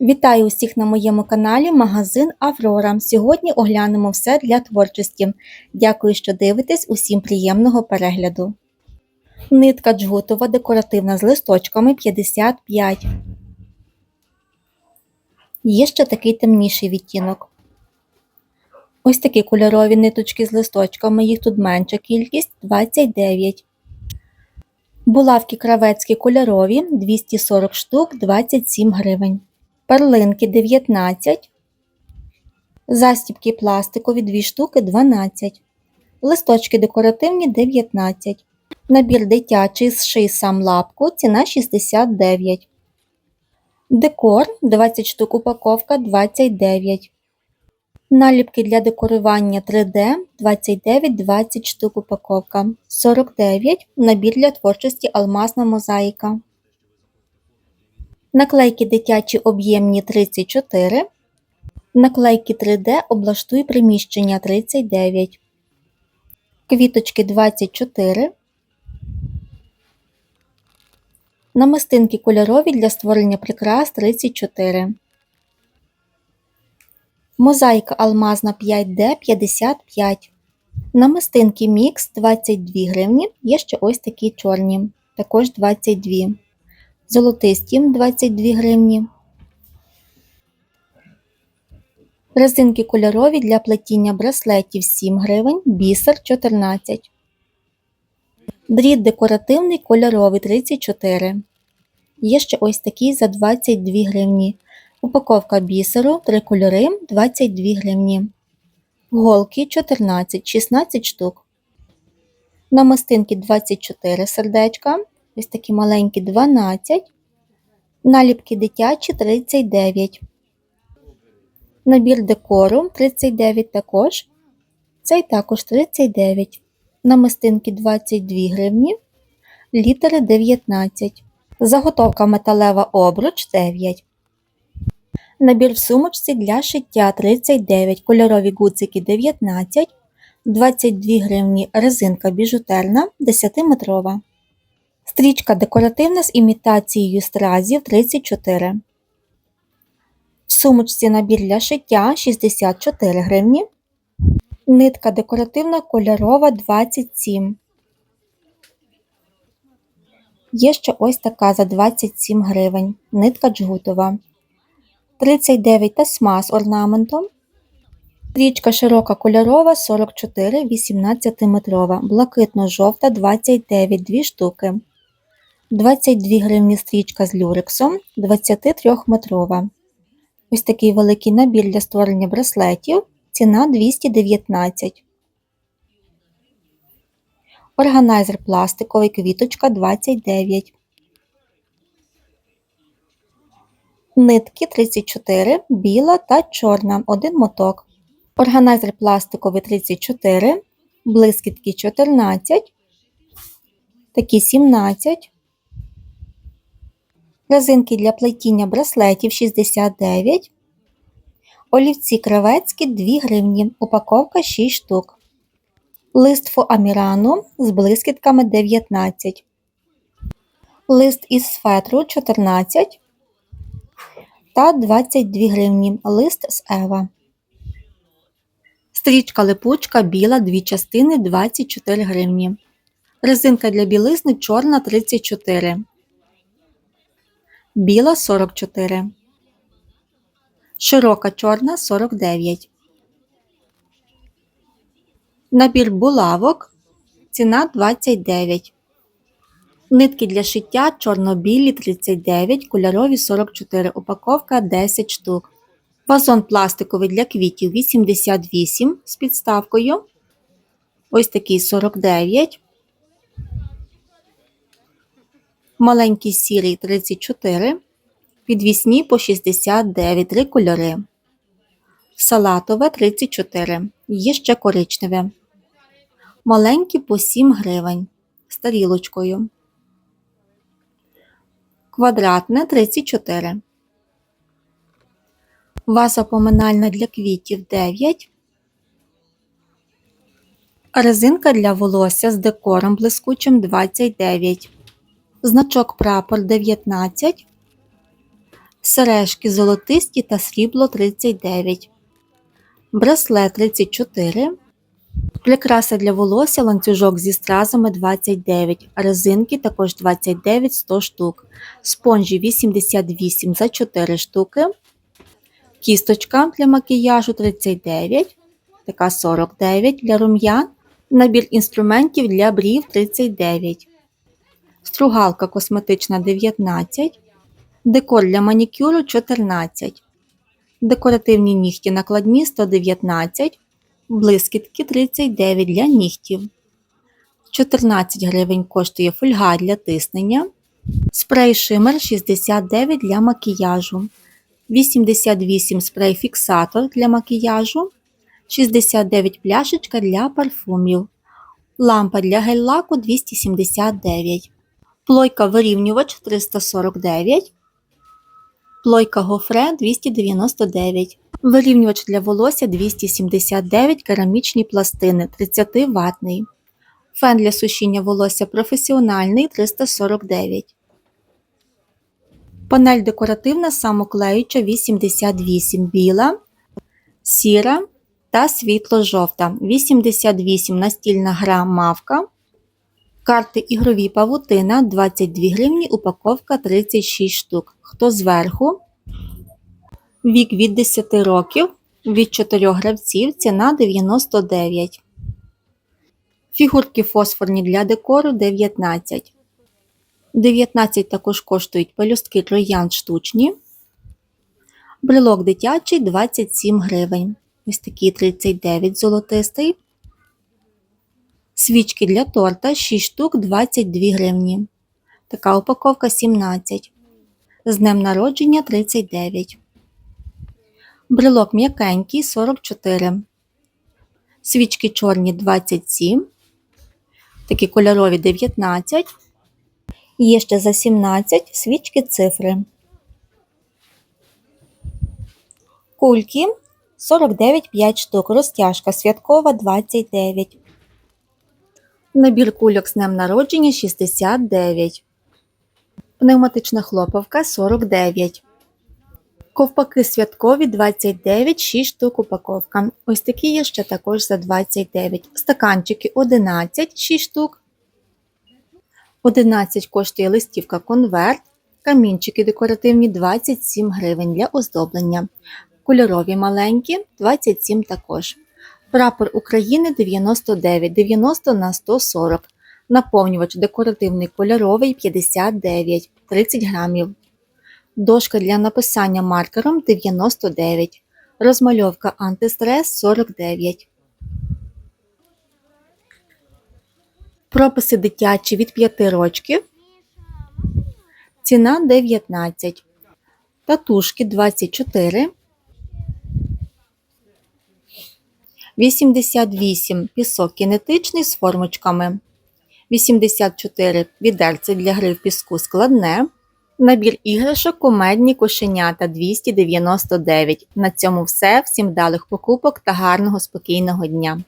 Вітаю усіх на моєму каналі Магазин Аврора. Сьогодні оглянемо все для творчості. Дякую, що дивитесь. Усім приємного перегляду. Нитка джгутова декоративна з листочками 55. Є ще такий темніший відтінок. Ось такі кольорові ниточки з листочками, їх тут менша кількість 29. Булавки кравецькі кольорові 240 штук 27 гривень. Перлинки 19. Застібки пластикові 2 штуки 12. Листочки декоративні 19. Набір дитячий з ший сам лапку ціна 69. Декор 20 штук упаковка 29. Наліпки для декорування 3D 29-20 штук упаковка. 49. Набір для творчості алмазна мозаїка. Наклейки дитячі об'ємні 34. Наклейки 3D облаштуй приміщення 39. Квіточки 24. Намистинки кольорові для створення прикрас 34. Мозаїка алмазна 5D 55. Намистинки мікс 22 гривні. Є ще ось такі чорні. Також 22. Золотисті 22 гривні. Резинки кольорові для плетіння браслетів 7 гривень, бісер 14. Дріт декоративний кольоровий 34. Є ще ось такий за 22 гривні. Упаковка бісеру 3 кольори 22 гривні. Голки 14, 16 штук. Намистинки 24 сердечка. Ось такі маленькі 12. Наліпки дитячі 39. Набір декору 39 також. Цей також 39. Намистинки 22 гривні. Літери 19. Заготовка металева обруч 9. Набір в сумочці для шиття 39. Кольорові гудзики 19. 22 гривні резинка біжутерна 10-метрова. Стрічка декоративна з імітацією стразів 34. В сумочці набір для шиття 64 гривні. Нитка декоративна кольорова 27. Є ще ось така за 27 гривень. Нитка джгутова. 39 тасма з орнаментом. Стрічка широка кольорова 44 18 метрова. Блакитно-жовта 29 2 штуки. 22 гривні стрічка з люрексом 23 метрова. Ось такий великий набір для створення браслетів. Ціна 219. Органайзер пластиковий квіточка 29. Нитки 34, біла та чорна. Один моток. Органайзер пластиковий 34, блискітки 14, такі 17. Резинки для плетіння браслетів 69. Олівці кравецькі 2 гривні. Упаковка 6 штук. Лист фоамірану з блискітками 19. Лист із фетру 14 та 22 гривні. Лист з Ева. Стрічка липучка біла, дві частини 24 гривні. Резинка для білизни чорна 34. Біла 44. Широка чорна 49. Набір булавок. Ціна 29. Нитки для шиття чорно-білі 39, кольорові 44, упаковка 10 штук. Вазон пластиковий для квітів 88 з підставкою. Ось такий 49. Маленький сірий 34. Підвісні по 69 три кольори. Салатове 34. Є ще коричневе. Маленькі по 7 гривень. З тарілочкою. Квадратне 34. Ваза поминальна для квітів 9. Резинка для волосся з декором блискучим 29. Значок прапор 19. Сережки золотисті та срібло 39. Браслет 34. Прикраса для волосся ланцюжок зі стразами 29. Резинки також 29 100 штук. Спонжі 88 за 4 штуки. Кісточка для макіяжу 39. Така 49 для рум'ян. Набір інструментів для брів 39. Стругалка косметична 19. Декор для манікюру 14. Декоративні нігті накладні 119. Блискітки 39 для нігтів. 14 гривень коштує фольга для тиснення. Спрей шимер 69 для макіяжу. 88 спрей фіксатор для макіяжу. 69 пляшечка для парфумів. Лампа для гель-лаку 279. Плойка вирівнювач 349. Плойка гофре 299. Вирівнювач для волосся 279 керамічні пластини 30 ватний. Фен для сушіння волосся професіональний 349. Панель декоративна самоклеюча 88 біла, сіра та світло-жовта. 88 настільна гра мавка. Карти ігрові павутина 22 гривні, упаковка 36 штук. Хто зверху? Вік від 10 років, від 4 гравців, ціна 99. Фігурки фосфорні для декору 19. 19 також коштують пелюстки троянд штучні. Брелок дитячий 27 гривень. Ось такий 39 золотистий. Свічки для торта 6 штук 22 гривні. Така упаковка 17. З днем народження 39. Брелок м'якенький 44. Свічки чорні 27. Такі кольорові 19. Є ще за 17 свічки цифри. Кульки 49 5 штук. Розтяжка святкова 29. Набір кульок з днем народження 69. Пневматична хлопавка 49. Ковпаки святкові 29, 6 штук упаковка. Ось такі є ще також за 29. Стаканчики 11, 6 штук. 11 коштує листівка конверт. Камінчики декоративні 27 гривень для оздоблення. Кольорові маленькі 27 також. Прапор України 99, 90 на 140. Наповнювач декоративний кольоровий 59, 30 грамів. Дошка для написання маркером 99. Розмальовка антистрес 49. Прописи дитячі від 5 рочків. Ціна 19. Татушки 24. 88 пісок кінетичний з формочками. 84 відерце для гри в піску складне. Набір іграшок кумедні кошенята 299. На цьому все. Всім вдалих покупок та гарного спокійного дня.